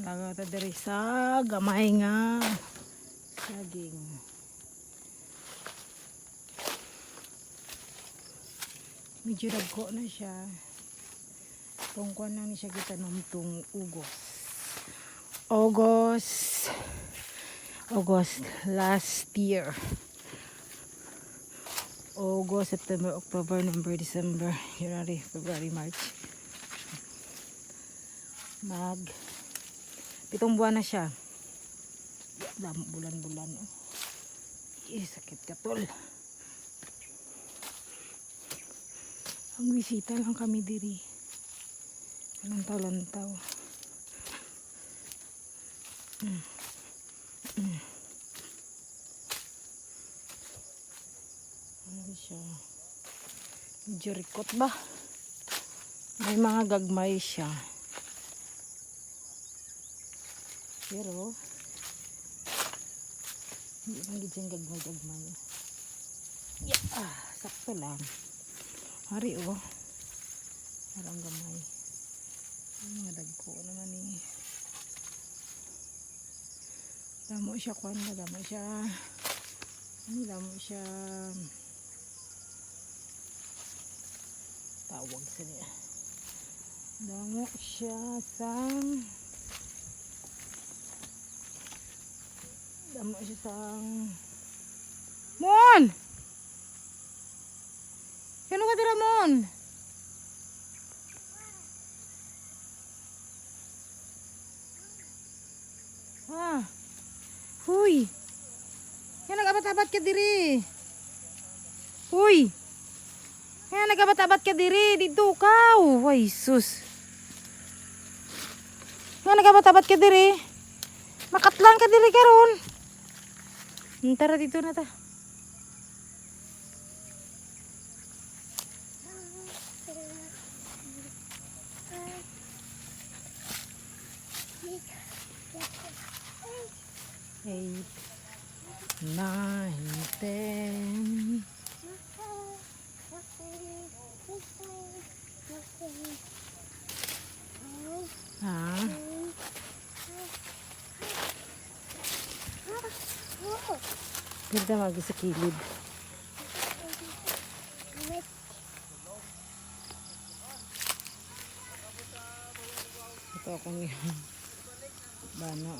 Laga ta diri sa gamay nga saging. Medyo dagko na siya. Tungkwan na ni siya kita tong ugos. August. August last year. August, September, October, November, December, January, February, March. Mag pitong buwan na siya. Damo bulan-bulan. Eh, sakit ka tol. Ang bisita lang kami diri. Lantaw-lantaw. Mm. Mm. Ano siya? Medyo ba? May mga gagmay siya. Pero, hindi lang gid gagmay-gagmay. Yeah, ah, sakto lang. Hari oh. Parang gamay. Ay, mga dagko naman eh. Damo siya kwan na, damo siya. Ano, damo siya. Tawag sa niya. Damo siya sa Damo siya sa Mon! Kano ka tira, Mon? Ha? Huy! Yan nagabat-abat ka diri. Huy! Yan nagabat-abat ka diri. Dito ka. Way, sus. Yan nagabat-abat ka diri. Makatlan ka diri karon. Hmm, Tara dito na ta. Eight, nine, ten. Ganda magi sa kilid. Ito akong yan. Bana.